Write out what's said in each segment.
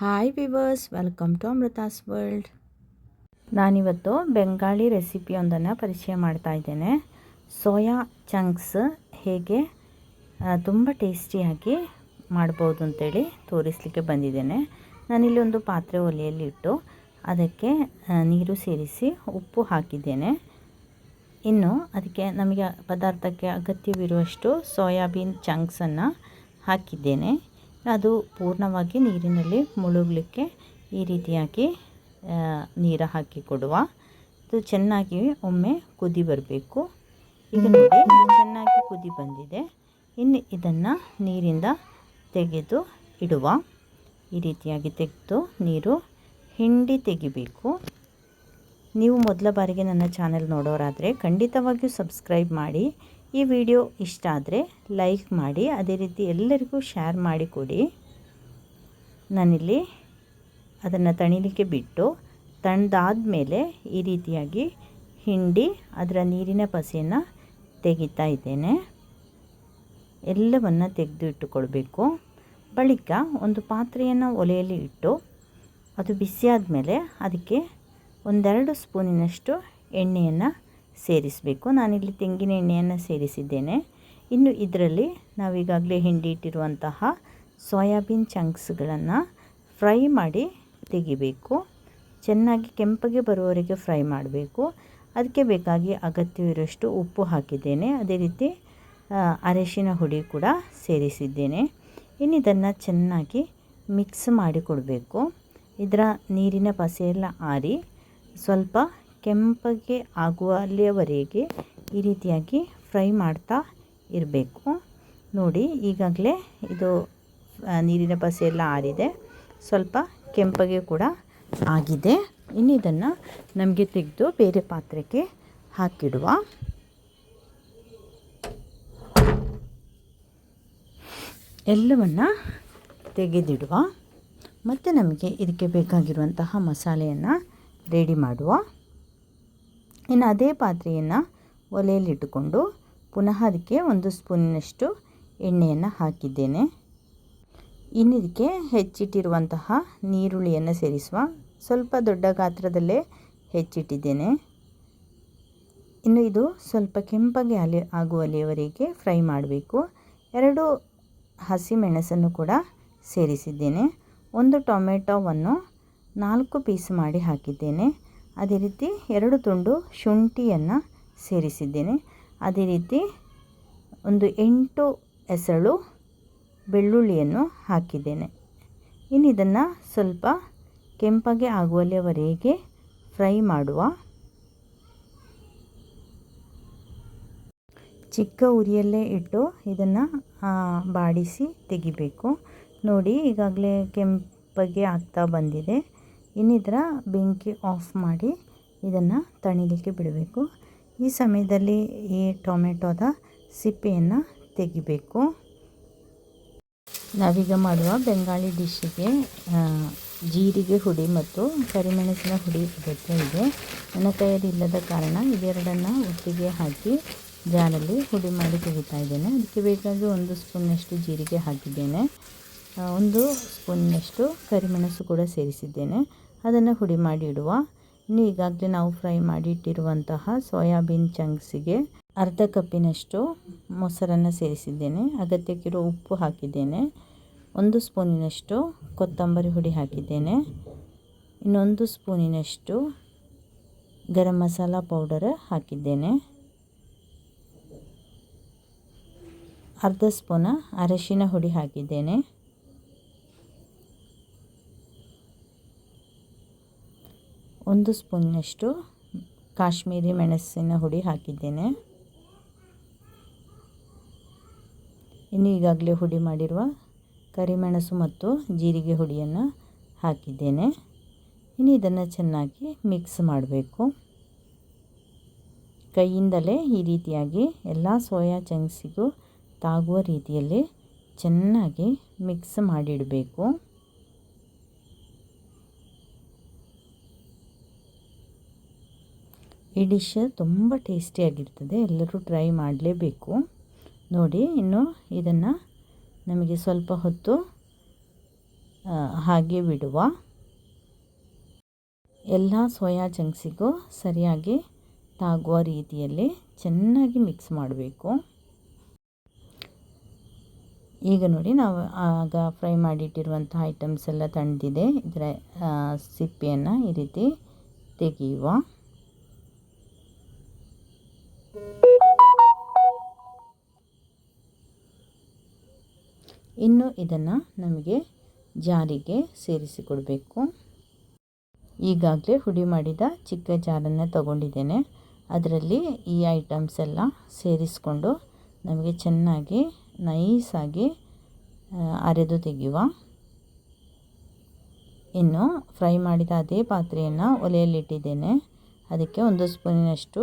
Hi viewers welcome to Amrutha's world ನಾನಿವತ್ತು ಬೆಂಗಾಳಿ ರೆಸಿಪಿಯೊಂದನ್ನು ಪರಿಚಯ ಮಾಡ್ತಾ ಇದ್ದೇನೆ. ಸೋಯಾ ಚಂಕ್ಸ್ ಹೇಗೆ ತುಂಬ ಟೇಸ್ಟಿಯಾಗಿ ಮಾಡ್ಬೋದು ಅಂತೇಳಿ ತೋರಿಸಲಿಕ್ಕೆ ಬಂದಿದ್ದೇನೆ. ನಾನಿಲ್ಲಿ ಒಂದು ಪಾತ್ರೆ ಒಲೆಯಲ್ಲಿ ಇಟ್ಟು ಅದಕ್ಕೆ ನೀರು ಸೇರಿಸಿ ಉಪ್ಪು ಹಾಕಿದ್ದೇನೆ. ಇನ್ನು ಅದಕ್ಕೆ ನಮಗೆ ಪದಾರ್ಥಕ್ಕೆ ಅಗತ್ಯವಿರುವಷ್ಟು ಸೋಯಾಬೀನ್ ಚಂಕ್ಸನ್ನು ಹಾಕಿದ್ದೇನೆ. ಅದು ಪೂರ್ಣವಾಗಿ ನೀರಿನಲ್ಲಿ ಮುಳುಗಲಿಕ್ಕೆ ಈ ರೀತಿಯಾಗಿ ನೀರು ಹಾಕಿ ಕೊಡುವ. ಇದು ಚೆನ್ನಾಗಿ ಒಮ್ಮೆ ಕುದಿ ಬರಬೇಕು. ಈಗ ನೋಡಿ, ಚೆನ್ನಾಗಿ ಕುದಿ ಬಂದಿದೆ. ಇನ್ನು ಇದನ್ನು ನೀರಿಂದ ತೆಗೆದು ಇಡುವ. ಈ ರೀತಿಯಾಗಿ ತೆಗೆದು ನೀರು ಹಿಂಡಿ ತೆಗಿಬೇಕು. ನೀವು ಮೊದಲ ಬಾರಿಗೆ ನನ್ನ ಚಾನೆಲ್ ನೋಡೋರಾದರೆ ಖಂಡಿತವಾಗಿಯೂ ಸಬ್ಸ್ಕ್ರೈಬ್ ಮಾಡಿ. ಈ ವಿಡಿಯೋ ಇಷ್ಟ ಆದರೆ ಲೈಕ್ ಮಾಡಿ, ಅದೇ ರೀತಿ ಎಲ್ಲರಿಗೂ ಶೇರ್ ಮಾಡಿ ಕೊಡಿ. ನಾನಿಲ್ಲಿ ಅದನ್ನು ತಣಿಲಿಕ್ಕೆ ಬಿಟ್ಟು ತಣ್ಣದಾದ ಮೇಲೆ ಈ ರೀತಿಯಾಗಿ ಹಿಂಡಿ ಅದರ ನೀರಿನ ಪಸೆಯನ್ನು ತೆಗಿತಾ ಇದ್ದೇನೆ. ಎಲ್ಲವನ್ನು ತೆಗೆದು ಇಟ್ಟುಕೊಳ್ಬೇಕು ಬಳಿಕ ಒಂದು ಪಾತ್ರೆಯನ್ನು ಒಲೆಯಲ್ಲಿ ಇಟ್ಟು ಅದು ಬಿಸಿಯಾದ ಮೇಲೆ ಅದಕ್ಕೆ ಒಂದೆರಡು ಸ್ಪೂನಿನಷ್ಟು ಎಣ್ಣೆಯನ್ನು ಸೇರಿಸಬೇಕು. ನಾನಿಲ್ಲಿ ತೆಂಗಿನ ಎಣ್ಣೆಯನ್ನು ಸೇರಿಸಿದ್ದೇನೆ. ಇನ್ನು ಇದರಲ್ಲಿ ನಾವೀಗಾಗಲೇ ಹಿಂಡಿ ಇಟ್ಟಿರುವಂತಹ ಸೋಯಾಬೀನ್ ಚಂಕ್ಸ್ಗಳನ್ನು ಫ್ರೈ ಮಾಡಿ ತೆಗಿಬೇಕು. ಚೆನ್ನಾಗಿ ಕೆಂಪಗೆ ಬರುವವರೆಗೆ ಫ್ರೈ ಮಾಡಬೇಕು. ಅದಕ್ಕೆ ಬೇಕಾಗಿ ಅಗತ್ಯವಿರುವಷ್ಟು ಉಪ್ಪು ಹಾಕಿದ್ದೇನೆ. ಅದೇ ರೀತಿ ಅರಶಿನ ಹುಡಿ ಕೂಡ ಸೇರಿಸಿದ್ದೇನೆ. ಇನ್ನು ಇದನ್ನು ಚೆನ್ನಾಗಿ ಮಿಕ್ಸ್ ಮಾಡಿ ಕೊಡಬೇಕು. ಇದರ ನೀರಿನ ಪಸೆಯೆಲ್ಲ ಆರಿ ಸ್ವಲ್ಪ ಕೆಂಪಗೆ ಆಗುವ ಅಲ್ಲಿಯವರೆಗೆ ಈ ರೀತಿಯಾಗಿ ಫ್ರೈ ಮಾಡ್ತಾ ಇರಬೇಕು. ನೋಡಿ, ಈಗಾಗಲೇ ಇದು ನೀರಿನ ಬಸೆಯೆಲ್ಲ ಆರಿದೆ. ಸ್ವಲ್ಪ ಕೆಂಪಗೆ ಕೂಡ ಆಗಿದೆ. ಇನ್ನು ಇದನ್ನು ನಮಗೆ ತೆಗೆದು ಬೇರೆ ಪಾತ್ರೆಗೆ ಹಾಕಿಡುವ. ಎಲ್ಲವನ್ನು ತೆಗೆದಿಡುವ. ಮತ್ತು ನಮಗೆ ಇದಕ್ಕೆ ಬೇಕಾಗಿರುವಂತಹ ಮಸಾಲೆಯನ್ನು ರೆಡಿ ಮಾಡುವ. ಇನ್ನು ಅದೇ ಪಾತ್ರೆಯನ್ನು ಒಲೆಯಲ್ಲಿಟ್ಟುಕೊಂಡು ಪುನಃ ಅದಕ್ಕೆ ಒಂದು ಸ್ಪೂನಿನಷ್ಟು ಎಣ್ಣೆಯನ್ನು ಹಾಕಿದ್ದೇನೆ. ಇನ್ನಿದಕ್ಕೆ ಹೆಚ್ಚಿಟ್ಟಿರುವಂತಹ ನೀರುಳ್ಳಿಯನ್ನು ಸೇರಿಸುವ ಸ್ವಲ್ಪ ದೊಡ್ಡ ಗಾತ್ರದಲ್ಲೇ ಹೆಚ್ಚಿಟ್ಟಿದ್ದೇನೆ. ಇನ್ನು ಇದು ಸ್ವಲ್ಪ ಕೆಂಪಗೆ ಅಲೆ ಆಗುವಲ್ಲಿಯವರೆಗೆ ಫ್ರೈ ಮಾಡಬೇಕು. ಎರಡು ಹಸಿಮೆಣಸನ್ನು ಕೂಡ ಸೇರಿಸಿದ್ದೇನೆ. ಒಂದು ಟೊಮೆಟೊವನ್ನು ನಾಲ್ಕು ಪೀಸ್ ಮಾಡಿ ಹಾಕಿದ್ದೇನೆ. ಅದೇ ರೀತಿ ಎರಡು ತುಂಡು ಶುಂಠಿಯನ್ನು ಸೇರಿಸಿದ್ದೇನೆ. ಅದೇ ರೀತಿ ಒಂದು ಎಂಟು ಎಸಳು ಬೆಳ್ಳುಳ್ಳಿಯನ್ನು ಹಾಕಿದ್ದೇನೆ. ಇನ್ನು ಇದನ್ನು ಸ್ವಲ್ಪ ಕೆಂಪಗೆ ಆಗುವಲ್ಲಿಯವರೆಗೆ ಫ್ರೈ ಮಾಡುವ ಚಿಕ್ಕ ಉರಿಯಲ್ಲೇ ಇಟ್ಟು ಇದನ್ನು ಬಾಡಿಸಿ ತೆಗಿಬೇಕು. ನೋಡಿ ಈಗಾಗಲೇ ಕೆಂಪಗೆ ಆಗ್ತಾ ಬಂದಿದೆ. ಇನ್ನಿದರ ಬೆಂಕಿ ಆಫ್ ಮಾಡಿ ಇದನ್ನು ತಣಿಲಿಕ್ಕೆ ಬಿಡಬೇಕು. ಈ ಸಮಯದಲ್ಲಿ ಈ ಟೊಮೆಟೊದ ಸಿಪ್ಪೆಯನ್ನು ತೆಗಿಬೇಕು. ನಾವೀಗ ಮಾಡುವ ಬೆಂಗಾಳಿ ಡಿಶ್ಶಿಗೆ ಜೀರಿಗೆ ಹುಡಿ ಮತ್ತು ಕರಿಮೆಣಸಿನ ಹುಡಿ ಅಗತ್ಯ ಇದೆ. ನನ್ನ ಕೈಯಲ್ಲಿ ಇಲ್ಲದ ಕಾರಣ ಇದೆರಡನ್ನು ಒಟ್ಟಿಗೆ ಹಾಕಿ ಜಾರಲ್ಲಿ ಹುಡಿ ಮಾಡಿ ತೆಗಿತಾ ಇದ್ದೇನೆ. ಅದಕ್ಕೆ ಬೇಕಾಗಿ ಒಂದು ಸ್ಪೂನ್ನಷ್ಟು ಜೀರಿಗೆ ಹಾಕಿದ್ದೇನೆ. ಒಂದು ಸ್ಪೂನ್ನಷ್ಟು ಕರಿಮೆಣಸು ಕೂಡ ಸೇರಿಸಿದ್ದೇನೆ. ಅದನ್ನು ಹುಡಿ ಮಾಡಿಡುವ. ಇನ್ನು ಈಗಾಗಲೇ ನಾವು ಫ್ರೈ ಮಾಡಿ ಇಟ್ಟಿರುವಂತಹ ಸೋಯಾಬೀನ್ ಚಂಕ್ಸಿಗೆ ಅರ್ಧ ಕಪ್ಪಿನಷ್ಟು ಮೊಸರನ್ನು ಸೇರಿಸಿದ್ದೇನೆ. ಅಗತ್ಯಕ್ಕಿರೋ ಉಪ್ಪು ಹಾಕಿದ್ದೇನೆ. ಒಂದು ಸ್ಪೂನಿನಷ್ಟು ಕೊತ್ತಂಬರಿ ಹುಡಿ ಹಾಕಿದ್ದೇನೆ. ಇನ್ನೊಂದು ಸ್ಪೂನಿನಷ್ಟು ಗರಂ ಮಸಾಲ ಪೌಡರ್ ಹಾಕಿದ್ದೇನೆ. ಅರ್ಧ ಸ್ಪೂನ ಅರಶಿನ ಹುಡಿ ಹಾಕಿದ್ದೇನೆ. ಒಂದು ಸ್ಪೂನ್ನಷ್ಟು ಕಾಶ್ಮೀರಿ ಮೆಣಸಿನ ಹುಡಿ ಹಾಕಿದ್ದೇನೆ. ಇನ್ನು ಈಗಾಗಲೇ ಹುಡಿ ಮಾಡಿರುವ ಕರಿಮೆಣಸು ಮತ್ತು ಜೀರಿಗೆ ಹುಡಿಯನ್ನು ಹಾಕಿದ್ದೇನೆ. ಇನ್ನು ಇದನ್ನು ಚೆನ್ನಾಗಿ ಮಿಕ್ಸ್ ಮಾಡಬೇಕು. ಕೈಯಿಂದಲೇ ಈ ರೀತಿಯಾಗಿ ಎಲ್ಲ ಸೋಯಾ ಚಂಕ್ಸಿಗೂ ತಾಗುವ ರೀತಿಯಲ್ಲಿ ಚೆನ್ನಾಗಿ ಮಿಕ್ಸ್ ಮಾಡಿಡಬೇಕು. ಈ ಡಿಶ್ ತುಂಬ ಟೇಸ್ಟಿಯಾಗಿರ್ತದೆ ಎಲ್ಲರೂ ಟ್ರೈ ಮಾಡಲೇಬೇಕು. ನೋಡಿ, ಇನ್ನು ಇದನ್ನು ನಮಗೆ ಸ್ವಲ್ಪ ಹೊತ್ತು ಹಾಗೆ ಬಿಡುವ. ಎಲ್ಲ ಸೋಯಾ ಚಂಕ್ಸಿಗೂ ಸರಿಯಾಗಿ ತಾಗುವ ರೀತಿಯಲ್ಲಿ ಚೆನ್ನಾಗಿ ಮಿಕ್ಸ್ ಮಾಡಬೇಕು. ಈಗ ನೋಡಿ, ನಾವು ಆಗ ಫ್ರೈ ಮಾಡಿಟ್ಟಿರುವಂಥ ಐಟಮ್ಸ್ ಎಲ್ಲ ತಣ್ಣದಿದೆ ಇದರ ಸಿಪ್ಪೆಯನ್ನು ಈ ರೀತಿ ತೆಗೆಯುವ. ಇನ್ನು ಇದನ್ನು ನಮಗೆ ಜಾರಿಗೆ ಸೇರಿಸಿಕೊಡಬೇಕು. ಈಗಾಗಲೇ ಹುಡಿ ಮಾಡಿದ ಚಿಕ್ಕ ಜಾರನ್ನು ತಗೊಂಡಿದ್ದೇನೆ. ಅದರಲ್ಲಿ ಈ ಐಟಮ್ಸ್ ಎಲ್ಲ ಸೇರಿಸ್ಕೊಂಡು ನಮಗೆ ಚೆನ್ನಾಗಿ ನೈಸಾಗಿ ಅರೆದು ತೆಗೆಯುವ. ಇನ್ನು ಫ್ರೈ ಮಾಡಿದ ಅದೇ ಪಾತ್ರೆಯನ್ನು ಒಲೆಯಲ್ಲಿಟ್ಟಿದ್ದೇನೆ. ಅದಕ್ಕೆ ಒಂದು ಸ್ಪೂನಿನಷ್ಟು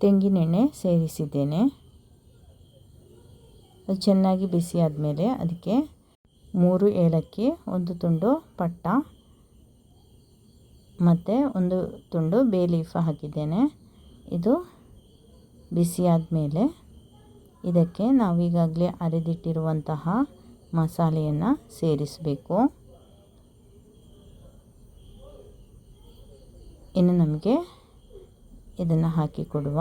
ತೆಂಗಿನೆಣ್ಣೆ ಸೇರಿಸಿದ್ದೇನೆ. ಅದು ಚೆನ್ನಾಗಿ ಬಿಸಿ ಆದಮೇಲೆ ಅದಕ್ಕೆ ಮೂರು ಏಲಕ್ಕಿ, ಒಂದು ತುಂಡು ಪಟ್ಟ ಮತ್ತು ಒಂದು ತುಂಡು ಬೇ ಲೀಫ್ ಹಾಕಿದ್ದೇನೆ. ಇದು ಬಿಸಿ ಆದಮೇಲೆ ಇದಕ್ಕೆ ನಾವೀಗಾಗಲೇ ಅರೆದಿಟ್ಟಿರುವಂತಹ ಮಸಾಲೆಯನ್ನು ಸೇರಿಸಬೇಕು. ಇನ್ನು ನಮಗೆ ಇದನ್ನು ಹಾಕಿ ಕೊಡುವ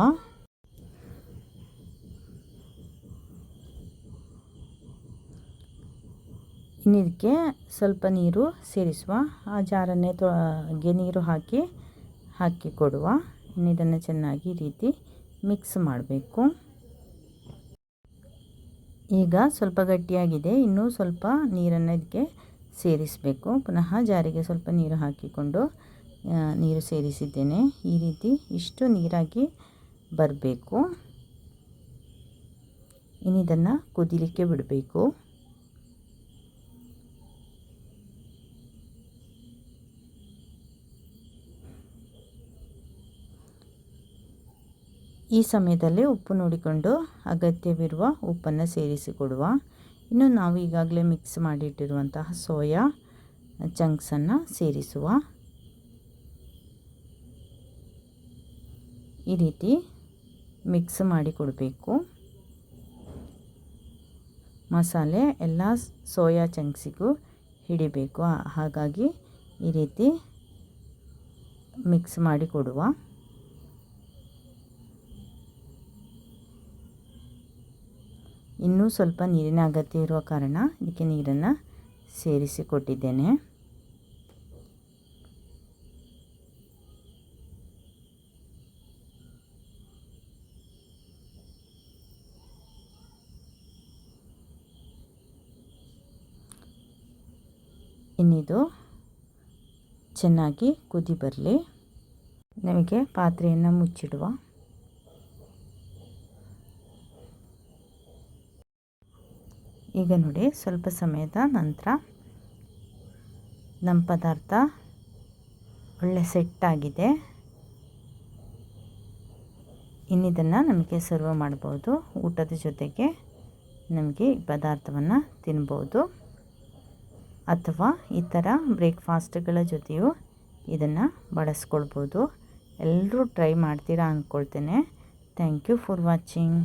ಇನ್ನು ಇದಕ್ಕೆ ಸ್ವಲ್ಪ ನೀರು ಸೇರಿಸುವ. ಆ ಜಾರನ್ನೇ ತೊಗೆ ನೀರು ಹಾಕಿ ಹಾಕಿ ಕೊಡುವ. ಇದನ್ನು ಚೆನ್ನಾಗಿ ರೀತಿ ಮಿಕ್ಸ್ ಮಾಡಬೇಕು. ಈಗ ಸ್ವಲ್ಪ ಗಟ್ಟಿಯಾಗಿದೆ. ಇನ್ನೂ ಸ್ವಲ್ಪ ನೀರನ್ನು ಇದಕ್ಕೆ ಸೇರಿಸಬೇಕು. ಪುನಃ ಜಾರಿಗೆ ಸ್ವಲ್ಪ ನೀರು ಹಾಕಿಕೊಂಡು ನೀರು ಸೇರಿಸಿದ್ದೇನೆ. ಈ ರೀತಿ ಇಷ್ಟು ನೀರಾಗಿ ಬರಬೇಕು. ಇನ್ನಿದನ್ನು ಕುದಿಲಿಕ್ಕೆ ಬಿಡಬೇಕು. ಈ ಸಮಯದಲ್ಲಿ ಉಪ್ಪು ನೋಡಿಕೊಂಡು ಅಗತ್ಯವಿರುವ ಉಪ್ಪನ್ನು ಸೇರಿಸಿಕೊಡುವ. ಇನ್ನು ನಾವು ಈಗಾಗಲೇ ಮಿಕ್ಸ್ ಮಾಡಿಟ್ಟಿರುವಂತಹ ಸೋಯಾ ಚಂಕ್ಸನ್ನು ಸೇರಿಸುವ. ಈ ರೀತಿ ಮಿಕ್ಸ್ ಮಾಡಿ ಕೊಡಬೇಕು ಮಸಾಲೆ ಎಲ್ಲ ಸೋಯಾ ಚಂಕ್ಸಿಗೂ ಹಿಡಿಬೇಕು. ಹಾಗಾಗಿ ಈ ರೀತಿ ಮಿಕ್ಸ್ ಮಾಡಿ ಕೊಡುವ ಇನ್ನೂ ಸ್ವಲ್ಪ ನೀರಿನ ಅಗತ್ಯ ಇರುವ ಕಾರಣ ಇದಕ್ಕೆ ನೀರನ್ನು ಸೇರಿಸಿ ಕೊಟ್ಟಿದ್ದೇನೆ. ಇನ್ನಿದು ಚೆನ್ನಾಗಿ ಕುದಿ ಬರಲಿ. ನಮಗೆ ಪಾತ್ರೆಯನ್ನು ಮುಚ್ಚಿಡುವ. ಈಗ ನೋಡಿ ಸ್ವಲ್ಪ ಸಮಯದ ನಂತರ ನಮ್ಮ ಪದಾರ್ಥ ಒಳ್ಳೆ ಸೆಟ್ಟಾಗಿದೆ ಇನ್ನಿದನ್ನು ನಮಗೆ ಸರ್ವ್ ಮಾಡ್ಬೋದು. ಊಟದ ಜೊತೆಗೆ ನಮಗೆ ಈ ಪದಾರ್ಥವನ್ನು ತಿನ್ಬೋದು. ಅಥವಾ ಈ ಥರ ಬ್ರೇಕ್ಫಾಸ್ಟ್ಗಳ ಜೊತೆಯೂ ಇದನ್ನು ಬಳಸ್ಕೊಳ್ಬೋದು. ಎಲ್ಲರೂ ಟ್ರೈ ಮಾಡ್ತೀರಾ ಅಂದ್ಕೊಳ್ತೇನೆ ಥ್ಯಾಂಕ್ ಯು ಫಾರ್ ವಾಚಿಂಗ್